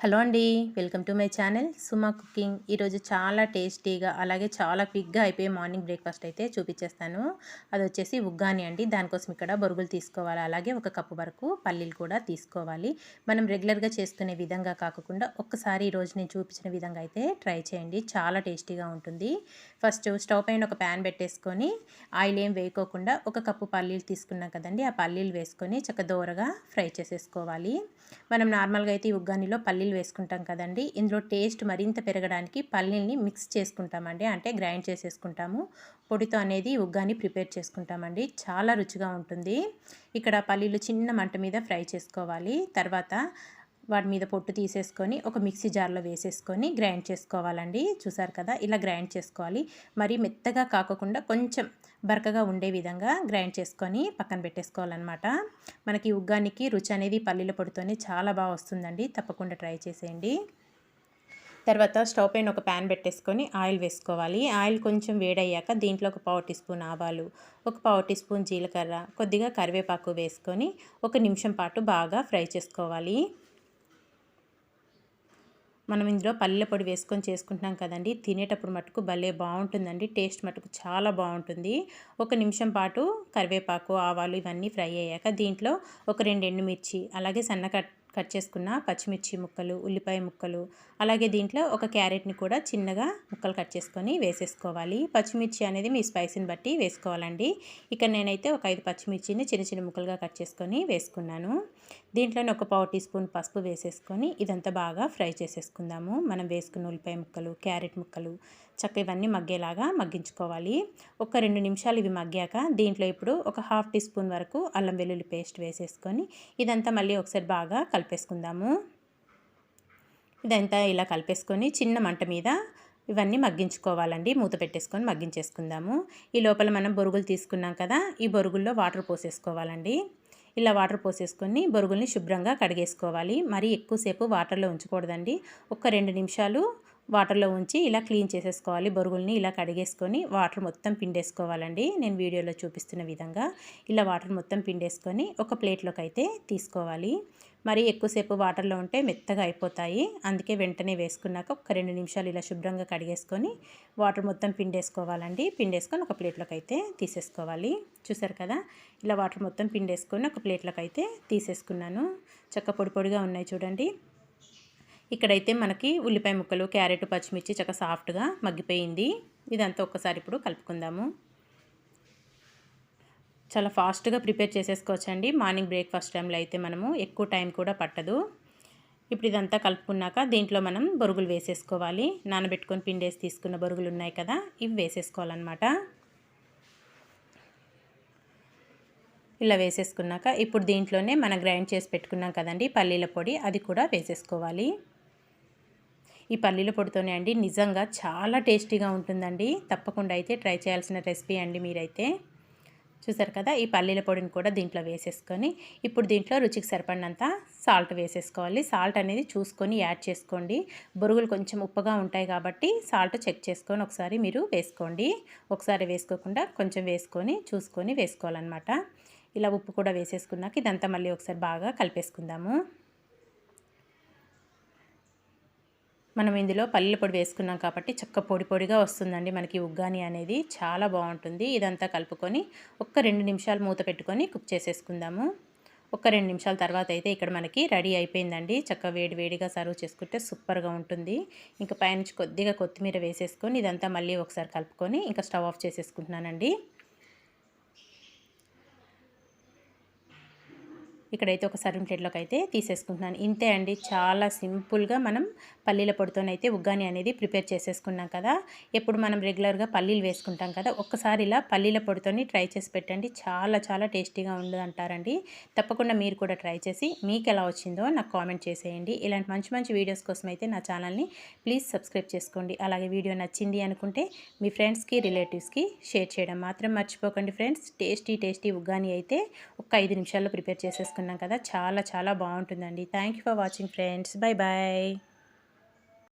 Hello అండి welcome to my channel Suma cooking. ఈరోజు చాలా టేస్టీగా అలాగే చాలా క్విక్గా అయిపోయే మార్నింగ్ బ్రేక్ఫాస్ట్ అయితే చూపించేస్తాను. అది వచ్చేసి ఉగ్గాని అండి. దానికోసం ఇక్కడ బొరుగులు తీసుకోవాలి. అలాగే ఒక కప్పు వరకు పల్లీలు కూడా తీసుకోవాలి. మనం రెగ్యులర్గా చేసుకునే విధంగా కాకుండా ఒక్కసారి ఈరోజు నేను చూపించిన విధంగా అయితే ట్రై చేయండి. చాలా టేస్టీగా ఉంటుంది. ఫస్ట్ స్టవ్ పైన ఒక ప్యాన్ పెట్టేసుకొని ఆయిల్ ఏం వేయకోకుండా ఒక కప్పు పల్లీలు తీసుకున్నాం కదండి. ఆ పల్లీలు వేసుకొని చక్క దోరగా ఫ్రై చేసేసుకోవాలి. మనం నార్మల్గా అయితే ఉగ్గానిలో పల్లీలు పల్లీలు వేసుకుంటాం కదండి. ఇందులో టేస్ట్ మరింత పెరగడానికి పల్లీల్ని మిక్స్ చేసుకుంటామండి. అంటే గ్రైండ్ చేసేసుకుంటాము. పొడితో అనేది ఉగ్గాని ప్రిపేర్ చేసుకుంటామండి. చాలా రుచిగా ఉంటుంది. ఇక్కడ పల్లీలు చిన్న మంట మీద ఫ్రై చేసుకోవాలి. తర్వాత వాటి మీద పొట్టు తీసేసుకొని ఒక మిక్సీ జార్లో వేసేసుకొని గ్రైండ్ చేసుకోవాలండి. చూసారు కదా ఇలా గ్రైండ్ చేసుకోవాలి. మరి మెత్తగా కాకుండా కొంచెం బరకగా ఉండే విధంగా గ్రైండ్ చేసుకొని పక్కన పెట్టేసుకోవాలన్నమాట. మనకి ఉగ్గానికి రుచి అనేది పల్లీల పొడితోనే చాలా బాగా వస్తుందండి. తప్పకుండా ట్రై చేసేయండి. తర్వాత స్టవ్ పైన ఒక ప్యాన్ పెట్టేసుకొని ఆయిల్ వేసుకోవాలి. ఆయిల్ కొంచెం వేడయ్యాక దీంట్లో ఒక పావు టీ స్పూన్ ఆవాలు ఒక పావు టీ స్పూన్ జీలకర్ర కొద్దిగా కరివేపాకు వేసుకొని ఒక నిమిషం పాటు బాగా ఫ్రై చేసుకోవాలి. మనం ఇందులో పల్లె పొడి వేసుకొని చేసుకుంటున్నాం కదండి. తినేటప్పుడు మటుకు భలే బాగుంటుందండి. టేస్ట్ మటుకు చాలా బాగుంటుంది. ఒక నిమిషం పాటు కరివేపాకు ఆవాలు ఇవన్నీ ఫ్రై అయ్యాక దీంట్లో ఒక రెండు ఎండుమిర్చి అలాగే సన్నకట్ కట్ చేసుకున్న పచ్చిమిర్చి ముక్కలు ఉల్లిపాయ ముక్కలు అలాగే దీంట్లో ఒక క్యారెట్ని కూడా చిన్నగా ముక్కలు కట్ చేసుకొని వేసేసుకోవాలి. పచ్చిమిర్చి అనేది మీ స్పైసీని బట్టి వేసుకోవాలండి. ఇక్కడ నేనైతే ఒక ఐదు పచ్చిమిర్చిని చిన్న చిన్న ముక్కలుగా కట్ చేసుకొని వేసుకున్నాను. దీంట్లోనే ఒక పావు టీ స్పూన్ పసుపు వేసేసుకొని ఇదంతా బాగా ఫ్రై చేసేసుకుందాము. మనం వేసుకున్న ఉల్లిపాయ ముక్కలు క్యారెట్ ముక్కలు చక్క ఇవన్నీ మగ్గేలాగా మగ్గించుకోవాలి. ఒక రెండు నిమిషాలు ఇవి మగ్గాక దీంట్లో ఇప్పుడు ఒక హాఫ్ టీ స్పూన్ వరకు అల్లం వెల్లుల్లి పేస్ట్ వేసేసుకొని ఇదంతా మళ్ళీ ఒకసారి బాగా కలిపేసుకుందాము. ఇదంతా ఇలా కలిపేసుకొని చిన్న మంట మీద ఇవన్నీ మగ్గించుకోవాలండి. మూత పెట్టేసుకొని మగ్గించేసుకుందాము. ఈ లోపల మనం బొరుగులు తీసుకున్నాం కదా ఈ బొరుగుల్లో వాటర్ పోసేసుకోవాలండి. ఇలా వాటర్ పోసేసుకొని బొరుగుల్ని శుభ్రంగా కడిగేసుకోవాలి. మరీ ఎక్కువసేపు వాటర్లో ఉంచకూడదండి. ఒక రెండు నిమిషాలు వాటర్లో ఉంచి ఇలా క్లీన్ చేసేసుకోవాలి. బొరుగుల్ని ఇలా కడిగేసుకొని వాటర్ మొత్తం పిండేసుకోవాలండి. నేను వీడియోలో చూపిస్తున్న విధంగా ఇలా వాటర్ మొత్తం పిండేసుకొని ఒక ప్లేట్లోకి అయితే తీసుకోవాలి. మరి ఎక్కువసేపు వాటర్లో ఉంటే మెత్తగా అయిపోతాయి. అందుకే వెంటనే వేసుకున్నాక ఒక రెండు నిమిషాలు ఇలా శుభ్రంగా కడిగేసుకొని వాటర్ మొత్తం పిండేసుకోవాలండి. పిండేసుకొని ఒక ప్లేట్లోకి అయితే తీసేసుకోవాలి. చూసారు కదా? ఇలా వాటర్ మొత్తం పిండేసుకొని ఒక ప్లేట్లోకి అయితే తీసేసుకున్నాను. చక్క పొడి పొడిగా ఉన్నాయి చూడండి. ఇక్కడైతే మనకి ఉల్లిపాయ ముక్కలు క్యారెట్ పచ్చిమిర్చి చక్క సాఫ్ట్గా మగ్గిపోయింది. ఇదంతా ఒక్కసారి ఇప్పుడు కలుపుకుందాము. చాలా ఫాస్ట్గా ప్రిపేర్ చేసేసుకోవచ్చండి. మార్నింగ్ బ్రేక్ఫాస్ట్ టైంలో అయితే మనము ఎక్కువ టైం కూడా పట్టదు. ఇప్పుడు ఇదంతా కలుపుకున్నాక దీంట్లో మనం బొరుగులు వేసేసుకోవాలి. నానబెట్టుకొని పిండేసి తీసుకున్న బొరుగులు ఉన్నాయి కదా ఇవి వేసేసుకోవాలన్నమాట. ఇలా వేసేసుకున్నాక ఇప్పుడు దీంట్లోనే మనం గ్రైండ్ చేసి పెట్టుకున్నాం కదండి పల్లీల పొడి అది కూడా వేసేసుకోవాలి. ఈ పల్లీల పొడితోనే అండి. నిజంగా చాలా టేస్టీగా ఉంటుందండి. తప్పకుండా అయితే ట్రై చేయాల్సిన రెసిపీ అండి మీరైతే. చూసారు కదా ఈ పల్లీల పొడిని కూడా దీంట్లో వేసేసుకొని ఇప్పుడు దీంట్లో రుచికి సరిపడినంత సాల్ట్ వేసేసుకోవాలి. సాల్ట్ అనేది చూసుకొని యాడ్ చేసుకోండి. బొరుగులు కొంచెం ఉప్పగా ఉంటాయి కాబట్టి సాల్ట్ చెక్ చేసుకొని ఒకసారి మీరు వేసుకోండి. ఒకసారి వేసుకోకుండా కొంచెం వేసుకొని చూసుకొని వేసుకోవాలన్నమాట. ఇలా ఉప్పు కూడా వేసేసుకున్నాక ఇదంతా మళ్ళీ ఒకసారి బాగా కలిపేసుకుందాము. మనం ఇందులో పల్లెల పొడి వేసుకున్నాం కాబట్టి చక్క పొడి పొడిగా వస్తుందండి. మనకి ఉగ్గాని అనేది చాలా బాగుంటుంది. ఇదంతా కలుపుకొని ఒక్క రెండు నిమిషాలు మూత పెట్టుకొని కుక్ చేసేసుకుందాము. ఒక రెండు నిమిషాల తర్వాత అయితే ఇక్కడ మనకి రెడీ అయిపోయిందండి. చక్క వేడి వేడిగా సర్వ్ చేసుకుంటే సూపర్గా ఉంటుంది. ఇంకా పైనుంచి కొద్దిగా కొత్తిమీర వేసేసుకొని ఇదంతా మళ్ళీ ఒకసారి కలుపుకొని ఇంకా స్టవ్ ఆఫ్ చేసేసుకుంటున్నానండి. ఇక్కడైతే ఒక సర్వింగ్ ప్లేట్లోకి అయితే తీసేసుకుంటున్నాను. ఇంతే అండి. చాలా సింపుల్గా మనం పల్లీల పొడితోనైతే ఉగ్గాని అనేది ప్రిపేర్ చేసేసుకున్నాం కదా. ఎప్పుడు మనం రెగ్యులర్గా పల్లీలు వేసుకుంటాం కదా ఒక్కసారి ఇలా పల్లీల పొడితోని ట్రై చేసి పెట్టండి. చాలా చాలా టేస్టీగా ఉండదు అంటారండి తప్పకుండా మీరు కూడా ట్రై చేసి మీకు ఎలా వచ్చిందో నాకు కామెంట్ చేసేయండి. ఇలాంటి మంచి మంచి వీడియోస్ కోసం అయితే నా ఛానల్ని ప్లీజ్ సబ్స్క్రైబ్ చేసుకోండి. అలాగే వీడియో నచ్చింది అనుకుంటే మీ ఫ్రెండ్స్కి రిలేటివ్స్కి షేర్ చేయడం మాత్రం మర్చిపోకండి ఫ్రెండ్స్. టేస్టీ టేస్టీ ఉగ్గాని అయితే ఒక ఐదు నిమిషాల్లో ప్రిపేర్ అన్నాం కదా చాలా చాలా బాగుంటుందండి. Thank for watching friends bye bye